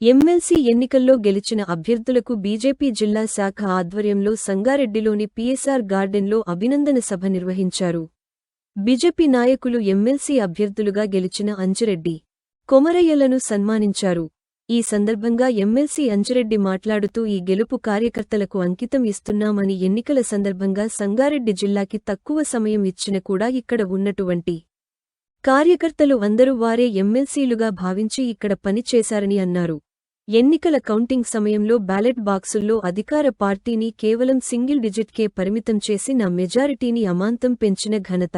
MLC ఎన్నికల్లో గెలిచిన అభ్యర్థులకు బీజేపీ జిల్లా శాఖ ఆధ్వర్యంలో సంగారెడ్డిలోని పీఎస్ఆర్ గార్డెన్లో అభినందన సభ నిర్వహించారు. బీజేపీ నాయకులు ఎమ్మెల్సీ అభ్యర్థులుగా గెలిచిన అంజిరెడ్డి కొమరయ్యలను సన్మానించారు. ఈ సందర్భంగా ఎమ్మెల్సీ అంజిరెడ్డి మాట్లాడుతూ ఈ గెలుపు కార్యకర్తలకు అంకితం ఇస్తున్నామని ఎన్నికల సందర్భంగా సంగారెడ్డి జిల్లాకి తక్కువ సమయం ఇచ్చిన కూడా ఇక్కడ ఉన్నటువంటి కార్యకర్తలు అందరూ వారే ఎమ్మెల్సీలుగా భావించి ఇక్కడ పని చేశారని అన్నారు. ఎన్నికల కౌంటింగ్ సమయంలో బ్యాలెట్ బాక్సుల్లో అధికార పార్టీని కేవలం సింగిల్ డిజిట్కే పరిమితం చేసి నా మెజారిటీని అమాంతం పెంచిన ఘనత.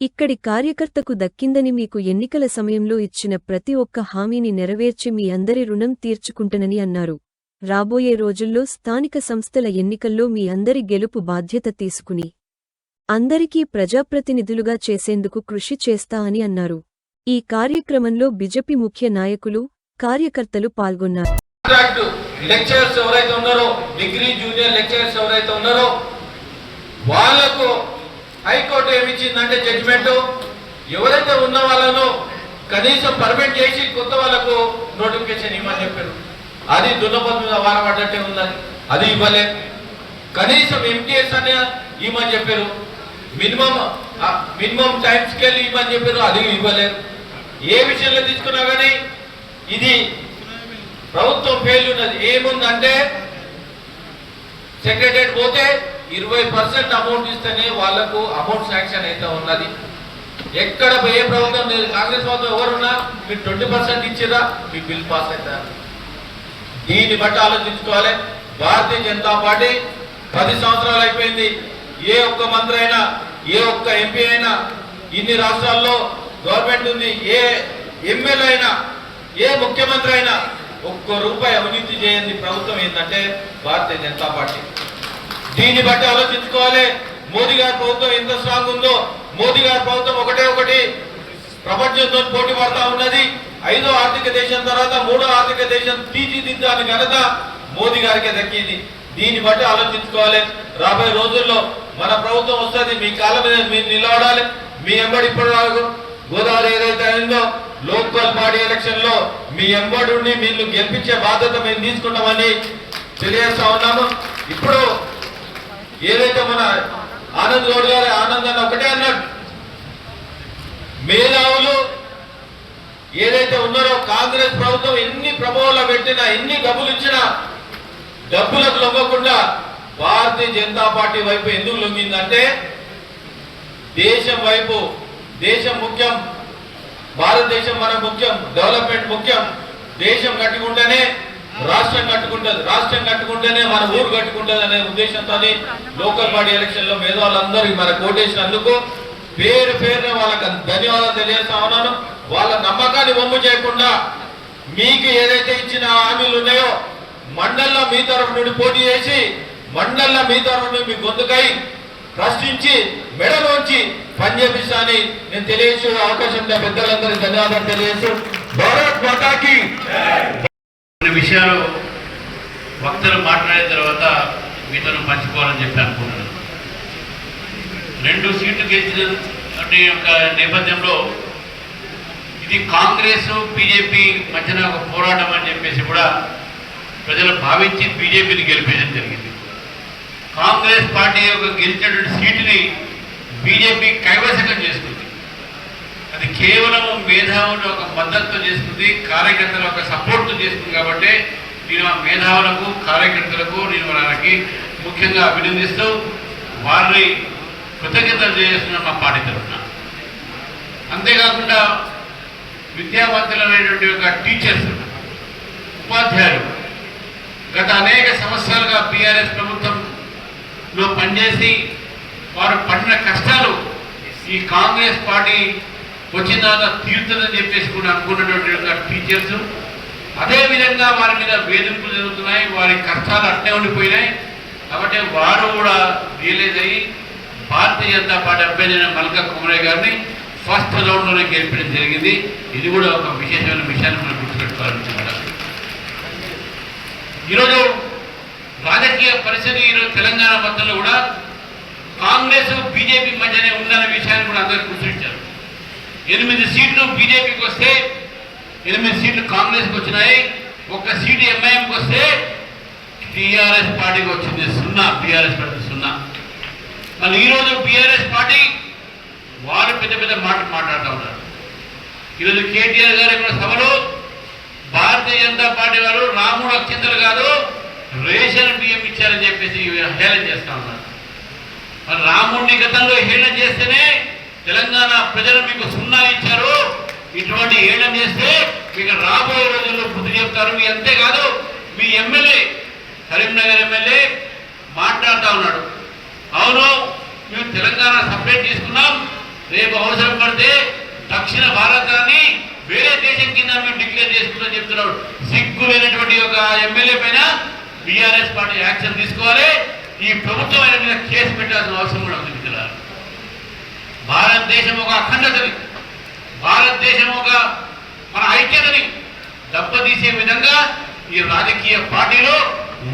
ఇక్కడి కార్యకర్తకు దక్కిందని మీకు ఎన్నికల సమయంలో ఇచ్చిన ప్రతి ఒక్క హామీని నెరవేర్చి మీ అందరి రుణం తీర్చుకుంటనని అన్నారు. రాబోయే రోజుల్లో స్థానిక సంస్థల ఎన్నికల్లో మీ అందరి గెలుపు బాధ్యత తీసుకుని అందరికీ ప్రజాప్రతినిధులుగా చేసేందుకు కృషి చేస్తా అని అన్నారు. ఈ కార్యక్రమంలో బిజెపి ముఖ్య నాయకులు కార్యకర్తలు పాల్గొన్నారు. లెక్చరర్స్ ఎవరైతే ఉన్నారో డిగ్రీ జూనియర్ లెక్చరర్స్ ఎవరైతే ఉన్నారో వాళ్ళకు హైకోర్టు ఏమి ఇచ్చిందంటే జడ్జిమెంట్ ఎవరైతే ఉన్న వాళ్ళను కనీసం పర్మిట్ చేసి కొత్త వాళ్ళకు నోటిఫికేషన్ ఇవ్వమని చెప్పారు. అది దున్నపతి మీద వారపడ్డట్టే ఉందని. అది ఇవ్వలే. కనీసం ఎంటీఎస్ అనే ఇవ్వమని చెప్పారు. మినిమం మినిమం టైం స్కేల్ ఇవ్వమని చెప్పారు. అది ఇవ్వలేదు. ఏ విషయంలో తీసుకున్నా కానీ ఇది ప్రభుత్వం ఫెయిల్ ఉన్నది ఏముందంటే సెక్రటరేట్ పోతే ఇరవై పర్సెంట్ అమౌంట్ ఇస్తేనే వాళ్ళకు అమౌంట్ శాంక్షన్ అయితే ఉన్నది. ఎక్కడ ఏ ప్రభుత్వం లేదు. కాంగ్రెస్ ప్రభుత్వం ఎవరున్నా మీరు ట్వంటీ పర్సెంట్ ఇచ్చిరా మీ బిల్ పాస్ అవుతారు దీన్ని బట్టి ఆలోచించుకోవాలి. భారతీయ జనతా పార్టీ పది సంవత్సరాలు అయిపోయింది. ఏ ఒక్క మంత్రి అయినా ఏ ఒక్క ఎంపీ అయినా ఇన్ని రాష్ట్రాల్లో గవర్నమెంట్ ఉంది. ఏ ఎమ్మెల్యే అయినా ఏ ముఖ్యమంత్రి అయినా ఒక్క రూపాయి అవినీతి చేయని ప్రభుత్వం ఏంటంటే భారతీయ జనతా పార్టీ. దీన్ని బట్టి ఆలోచించుకోవాలి. మోదీ గారి ప్రభుత్వం ఎంత స్ట్రాంగ్ ఉందో మోదీ గారి ప్రభుత్వం ఒకటే ఒకటి ప్రపంచంతో పోటీ పడతా ఉన్నది. ఐదో ఆర్థిక దేశం తర్వాత మూడో ఆర్థిక దేశం తీర్చిదిద్దాని ఘనత మోదీ గారికే దక్కింది. దీన్ని బట్టి ఆలోచించుకోవాలి. రాబోయే రోజుల్లో మన ప్రభుత్వం వస్తుంది. మీ కాళ్ళ మీద మీరు నిలబడాలి. మీ ఎంబడి ఇప్పుడు గోదావరి ఏదైతే అయిందో లోకల్ బాడీ ఎలక్షన్లో మీ ఎంబడుని ఉండి మీరు గెలిపించే బాధ్యత మేము తీసుకుంటామని తెలియజేస్తా ఉన్నాము. ఇప్పుడు ఏదైతే మన ఆనంద్ గౌడ్ గారి ఆనంద్ అని ఒకటే అన్నాడు. మేధావులు ఏదైతే ఉన్నారో కాంగ్రెస్ ప్రభుత్వం ఎన్ని ప్రభావాలు పెట్టినా ఎన్ని డబ్బులు ఇచ్చినా డబ్బులకు లొంగకుండా భారతీయ జనతా పార్టీ వైపు ఎందుకు లొంగిందంటే దేశం వైపు దేశం ముఖ్యం భారతదేశం మన ముఖ్యం డెవలప్మెంట్ ముఖ్యం. దేశం కట్టుకుంటేనే రాష్ట్రం కట్టుకుంటుంది రాష్ట్రం కట్టుకుంటేనే మన ఊరు కట్టుకుంటుంది అనే ఉద్దేశంతో లోకల్ బాడీ ఎలక్షన్లో మేధావులందరికీ మన కోటేసినందుకు పేరు పేరున వాళ్ళకి ధన్యవాదాలు తెలియజేస్తా ఉన్నాను. వాళ్ళ నమ్మకాన్ని వమ్ము చేయకుండా మీకు ఏదైతే ఇచ్చిన హామీలు ఉన్నాయో మండల్లో మీ తరఫు నుండి పోటీ చేసి మండల్లో మీ తరఫు నుండి మీ గొంతుకై ప్రశ్నించి మెడలోంచి పనిచేపిస్తా అని నేను తెలియజేసే అవకాశం ఉంటే పెద్దలందరికీ ధన్యవాదాలు తెలియజేస్తూ భారత్ మాతాకి విషయాలు భక్తులు మాట్లాడిన తర్వాత మీతో పంచుకోవాలని చెప్పి అనుకుంటున్నాను. రెండు సీట్లు గెలిచిన యొక్క నేపథ్యంలో ఇది కాంగ్రెస్ బీజేపీ మధ్యన ఒక పోరాటం అని చెప్పేసి కూడా ప్రజలు భావించి బీజేపీని గెలిపించడం జరిగింది. కాంగ్రెస్ పార్టీ యొక్క గెలిచినటువంటి సీటుని బీజేపీ కైవసకం చేసుకుంది అది కేవలం మేధావులు ఒక మద్దతు చేస్తుంది కార్యకర్తల ఒక సపోర్ట్ చేస్తుంది కాబట్టి నేను ఆ మేధావులకు కార్యకర్తలకు నేను వారికి ముఖ్యంగా అభినందిస్తూ వారిని కృతజ్ఞతలు చేస్తున్న మా పార్టీ తరఫున. అంతేకాకుండా విద్యావంతులైనటువంటి ఒక టీచర్స్ ఉపాధ్యాయులు గత అనేక సంవత్సరాలుగా బీఆర్ఎస్ ప్రభుత్వంలో పనిచేసి వారు పడిన కష్టాలు ఈ కాంగ్రెస్ పార్టీ వచ్చిన తర్వాత తీరుతుందని చెప్పేసి కూడా అనుకున్నటువంటి టీచర్స్ అదేవిధంగా వారి మీద వేధింపులు జరుగుతున్నాయి వారి కష్టాలు అట్నే ఉండిపోయినాయి. కాబట్టి వారు కూడా రియలైజ్ అయ్యి భారతీయ జనతా పార్టీ అభ్యర్థి మల్కా కుమరయ్య గారిని ఫస్ట్ రౌండ్లోనే గెలిపడం జరిగింది. ఇది కూడా ఒక విశేషమైన విషయాన్ని మనం గుర్తుపెట్టుకోవాలనుకుంటున్నాం. ఈరోజు రాజకీయ పరిస్థితి ఈరోజు తెలంగాణ మధ్యలో కూడా కాంగ్రెస్ బీజేపీ మధ్యనే ఉందన్న విషయాన్ని కూడా అందరూ గుర్తించారు. ఎనిమిది సీట్లు బీజేపీకి వస్తే ఎనిమిది సీట్లు కాంగ్రెస్కి వచ్చినాయి. ఒక్క సీటు ఎంఐఎంకి వస్తే టీఆర్ఎస్ పార్టీకి వచ్చింది సున్నా టీఆర్ఎస్ పార్టీ సున్నా. మళ్ళీ ఈరోజు టీఆర్ఎస్ పార్టీ వారు పెద్ద పెద్ద మాట మాట్లాడుతూ ఉన్నారు. ఈరోజు కేటీఆర్ గారు ఇక్కడ సభలో భారతీయ జనతా పార్టీ వారు రాముడు అక్షంతలు కాదు రేషన్ బియ్యం ఇచ్చారని చెప్పేసి హేళన చేస్తా ఉన్నారు. మరి రాముడిని గతంలో హేళన చేస్తేనే తెలంగాణ ప్రజలు మీకు సున్నా ఇచ్చారు. ఇటువంటి హీనం చేస్తే మీకు రాబోయే రోజుల్లో బుద్ధి చెప్తారు. మీ అంతేకాదు మీ ఎమ్మెల్యే కరీంనగర్ ఎమ్మెల్యే మాట్లాడుతూ ఉన్నాడు. అవును మేము తెలంగాణ సపరేట్ తీసుకున్నాం. రేపు అవసరం పడితే దక్షిణ భారతాన్ని వేరే దేశం కింద మేము డిక్లేర్ చేసుకుంటాం చెప్తున్నాడు. సిగ్గు లేనటువంటి ఒక ఎమ్మెల్యే పైన బీఆర్ఎస్ పార్టీ యాక్షన్ తీసుకోవాలి. ఈ ప్రభుత్వం ఆయన మీద కేసు పెట్టాల్సిన అవసరం కూడా ఉంది మిత్రులారు. భారతదేశం ఒక అఖండతని భారతదేశం ఒక మన ఐక్యతని దెబ్బతీసే విధంగా ఈ రాజకీయ పార్టీలో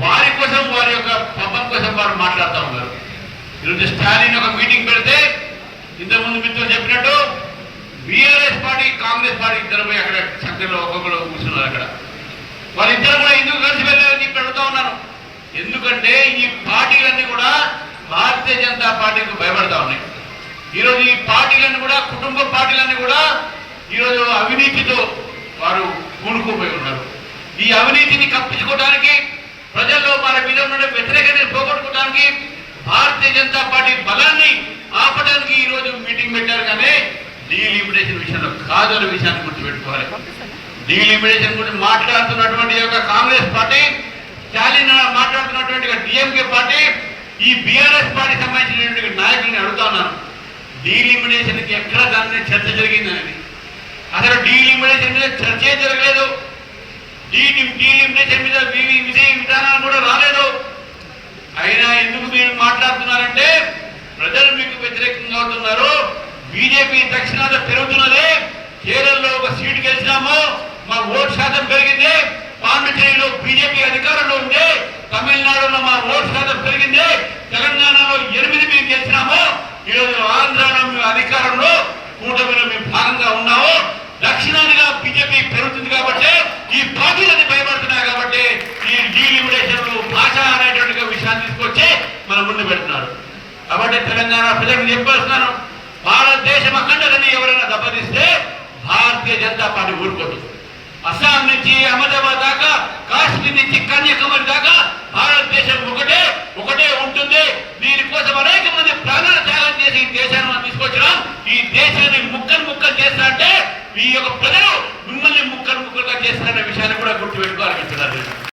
వారి కోసం వారి యొక్క పబ్బం కోసం వారు మాట్లాడుతూ ఉన్నారు. ఈరోజు స్టాలిన్ ఒక మీటింగ్ పెడితే ఇంతకుముందు మిత్రులు చెప్పినట్టు బీఆర్ఎస్ పార్టీ కాంగ్రెస్ పార్టీ ఇద్దరు పోయి అక్కడ చక్కర్లో ఒక్కొక్కరు కూర్చున్నారు అక్కడ. వాళ్ళిద్దరు కూడా ఎందుకు కలిసి వెళ్ళారని చెప్పి అడుగుతా ఉన్నాను. ఎందుకంటే ఈ పార్టీలన్నీ కూడా భారతీయ జనతా పార్టీకి భయపడతా ఉన్నాయి. ఈరోజు ఈ పార్టీలన్నీ కూడా కుటుంబ పార్టీలన్నీ కూడా ఈరోజు అవినీతితో వారు కూడుకుపోయి ఉన్నారు. ఈ అవినీతిని కప్పించుకోవడానికి ప్రజల్లో మన మీద ఉన్న వ్యతిరేకతను పోగొట్టుకోవడానికి భారతీయ జనతా పార్టీ బలాన్ని ఆపడానికి ఈ రోజు మీటింగ్ పెట్టారు కానీ డీలిమిటేషన్ విషయంలో కాదన్న విషయాన్ని గుర్తుపెట్టుకోవాలి. డీలిమిటేషన్ గురించి మాట్లాడుతున్నటువంటి యొక్క కాంగ్రెస్ పార్టీ శాలిన్ మాట్లాడుతున్నటువంటి డిఎంకే పార్టీ ఈ బీఆర్ఎస్ పార్టీ సంబంధించినటువంటి నాయకుల్ని అడుగుతున్నాను డీలిమినేషన్కి ఎక్కడ దాని మీద చర్చ జరిగిందని అసలు డీలిమినేషన్ మీద చర్చే జరగలేదు. డీ డీలిమిటేషన్ మీద విజయ విధానాలు కూడా రాలేదు. అయినా ఎందుకు మీరు మాట్లాడుతున్నారంటే ప్రజలు మీకు వ్యతిరేకంగా అవుతున్నారు బీజేపీ దక్షిణాది పెరుగుతున్నది. కేరళలో ఒక సీటు గెలిచినాము. మా ఓటు శాతం పెరిగింది. పాండిచేరిలో బీజేపీ అధికారంలో ఉండే తమిళనాడులో మా ఓటు శాతం పెరిగింది తెలంగాణలో ఎనిమిది మేము గెలిచినాము. ఈరోజు ఆంధ్రలో మేము అధికారంలో కూటమిలో మేము భాగంగా ఉన్నాము. దక్షిణాదిగా బీజేపీ పెరుగుతుంది కాబట్టి ఈ పార్టీలని భయపడుతున్నాయి కాబట్టి ఈ డీలిమిటేషన్ భాష అనేటువంటి విషయాన్ని తీసుకొచ్చి మన ముందు పెడుతున్నారు. కాబట్టి తెలంగాణ ప్రజలకు చెప్పేస్తున్నాను భారతదేశం అఖండతని ఎవరైనా దెబ్బతీస్తే భారతీయ జనతా పార్టీ ఊరుకోదు. అస్సాం నుంచి అహ్మదాబాద్ దాకా కాశ్మీర్ నుంచి కన్యాకుమారి దాకా భారతదేశం ఒకటే ఒకటే ఉంటుంది. దీనికోసం అనేక మంది ప్రాణాల త్యాగం చేసి ఈ దేశాన్ని మనం తీసుకొచ్చినాం. ఈ దేశాన్ని ముక్కలు ముక్కలు చేస్తా అంటే ఈ యొక్క ప్రజలు మిమ్మల్ని ముక్కలు ముక్కలుగా చేస్తారనే విషయాన్ని కూడా గుర్తుపెట్టుకోవాలి